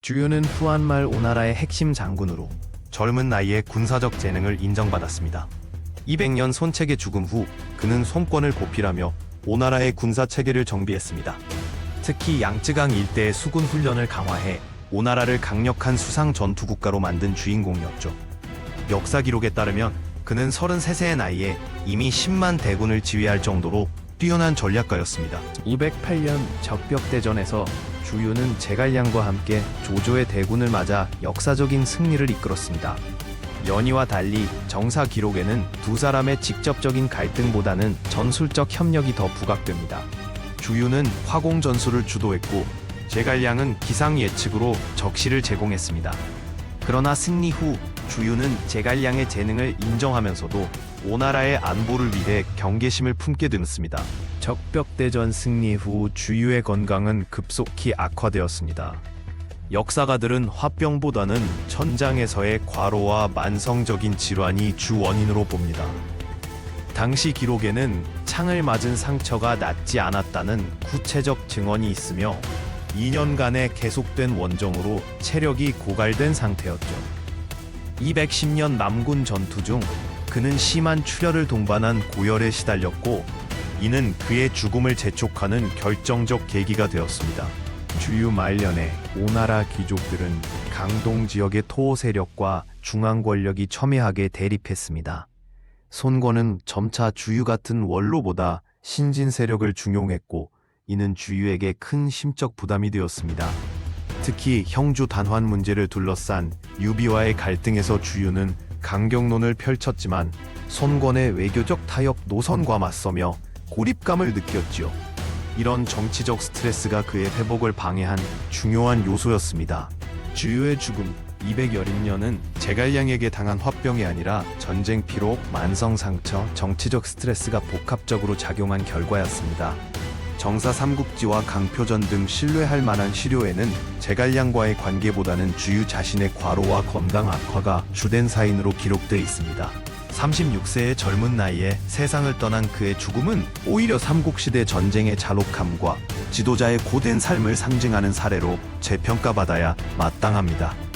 주요는 후한말 오나라의 핵심 장군으로 젊은 나이에 군사적 재능을 인정받았습니다. 200년 손책의 죽음 후 그는 손권을 고필하며 오나라의 군사 체계를 정비했습니다. 특히 양쯔강 일대의 수군 훈련을 강화해 오나라를 강력한 수상 전투 국가로 만든 주인공이었죠. 역사 기록에 따르면 그는 33세의 나이에 이미 10만 대군을 지휘할 정도로 뛰어난 전략가였습니다. 208년 적벽대전에서 주유는 제갈량과 함께 조조의 대군을 맞아 역사적인 승리를 이끌었습니다. 연희와 달리 정사 기록에는 두 사람의 직접적인 갈등보다는 전술적 협력이 더 부각됩니다. 주유는 화공 전술을 주도했고 제갈량은 기상 예측으로 적시를 제공했습니다. 그러나 승리 후 주유는 제갈량의 재능을 인정하면서도 오나라의 안보를 위해 경계심을 품게 되었습니다. 적벽대전 승리 후 주유의 건강은 급속히 악화되었습니다. 역사가들은 화병보다는 전장에서의 과로와 만성적인 질환이 주 원인으로 봅니다. 당시 기록에는 창을 맞은 상처가 낫지 않았다는 구체적 증언이 있으며 2년간의 계속된 원정으로 체력이 고갈된 상태였죠. 210년 남군 전투 중 그는 심한 출혈을 동반한 고열에 시달렸고 이는 그의 죽음을 재촉하는 결정적 계기가 되었습니다. 주유 말년에 오나라 귀족들은 강동 지역의 토호 세력과 중앙 권력이 첨예하게 대립했습니다. 손권은 점차 주유 같은 원로보다 신진 세력을 중용했고 이는 주유에게 큰 심적 부담이 되었습니다. 특히 형주 단환 문제를 둘러싼 유비와의 갈등에서 주유는 강경론을 펼쳤지만 손권의 외교적 타협 노선과 맞서며 고립감을 느꼈지요. 이런 정치적 스트레스가 그의 회복을 방해한 중요한 요소였습니다. 주유의 죽음 210년은 제갈량에게 당한 화병이 아니라 전쟁 피로, 만성 상처, 정치적 스트레스가 복합적으로 작용한 결과였습니다. 정사 삼국지와 강표전 등 신뢰할 만한 시료에는 제갈량과의 관계보다는 주유 자신의 과로와 건강 악화가 주된 사인으로 기록되어 있습니다. 36세의 젊은 나이에 세상을 떠난 그의 죽음은 오히려 삼국시대 전쟁의 잔혹함과 지도자의 고된 삶을 상징하는 사례로 재평가받아야 마땅합니다.